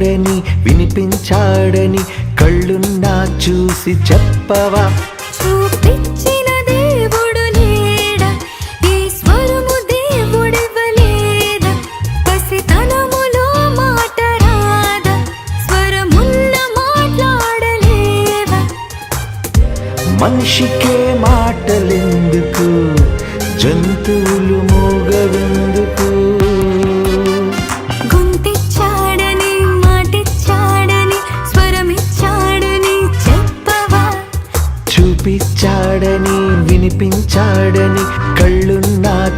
విన్నాడని వినిపించాడని కళ్ళున్నా చూసి చెప్పవా? దేవుడు మాట్లాడలేద? మనిషికే మాటలెందుకు? జంతువులు మూగవెందుకు?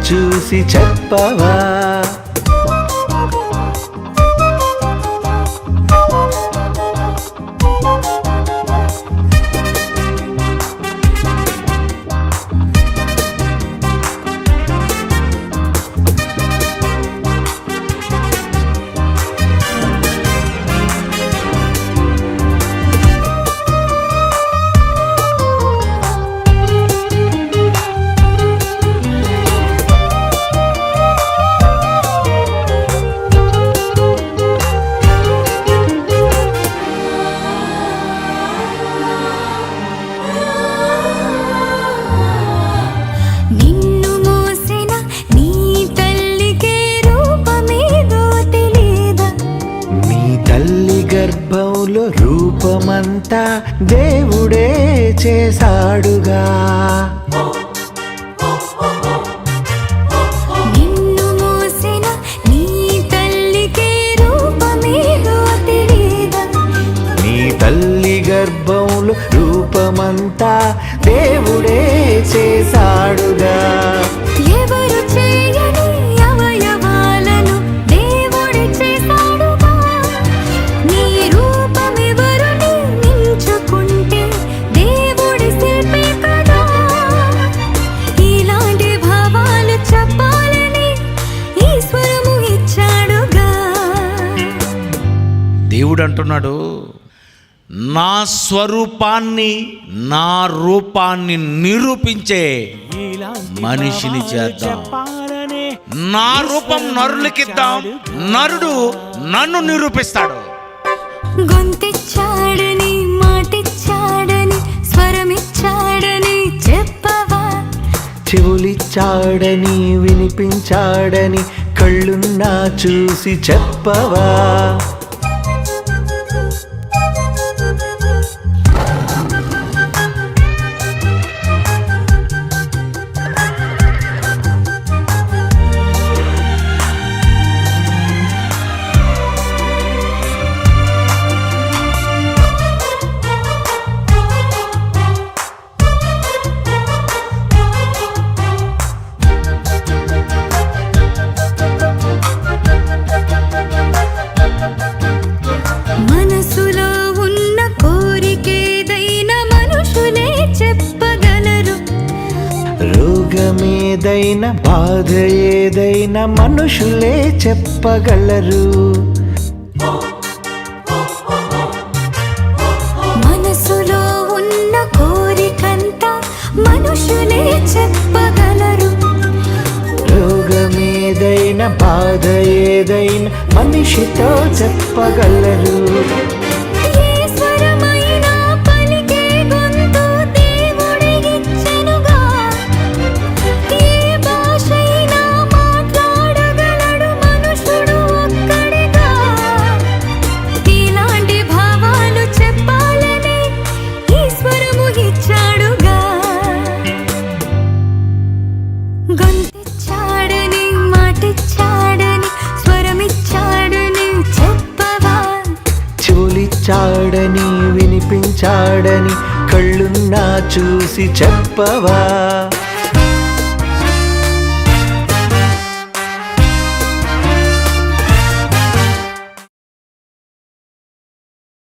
చూసి చెప్పవా? రూపమంతా దేవుడే చేశాడుగా. నిన్ను మోసిన నీ తల్లికే రూపమేదో తెలీదా నీ తల్లి గర్భంలో రూపమంతా దేవుడు అంటున్నాడు నా స్వరూపాన్ని నా రూపాన్ని నిరూపించే మనిషిని చేద్దాం. నా రూపం నరులకిద్దాం. నరుడు నన్ను నిరూపిస్తాడు. గొంతిచ్చాడని మాటిచ్చాడని స్వరమిచ్చాడని చెప్పవా? చెవులిచ్చాడని వినిపించాడని కళ్ళున్నా చూసి చెప్పవా? రోగమేదైనా బాధ ఏదైనా మనుషులే చెప్పగలరు. మనసులో ఉన్న కోరికంతా మనుషులే చెప్పగలరు. రోగమేదైనా బాధ ఏదైనా మనిషితో చెప్పగలరు. వినిపించాడని కళ్ళున్నా చూసి చెప్పవా?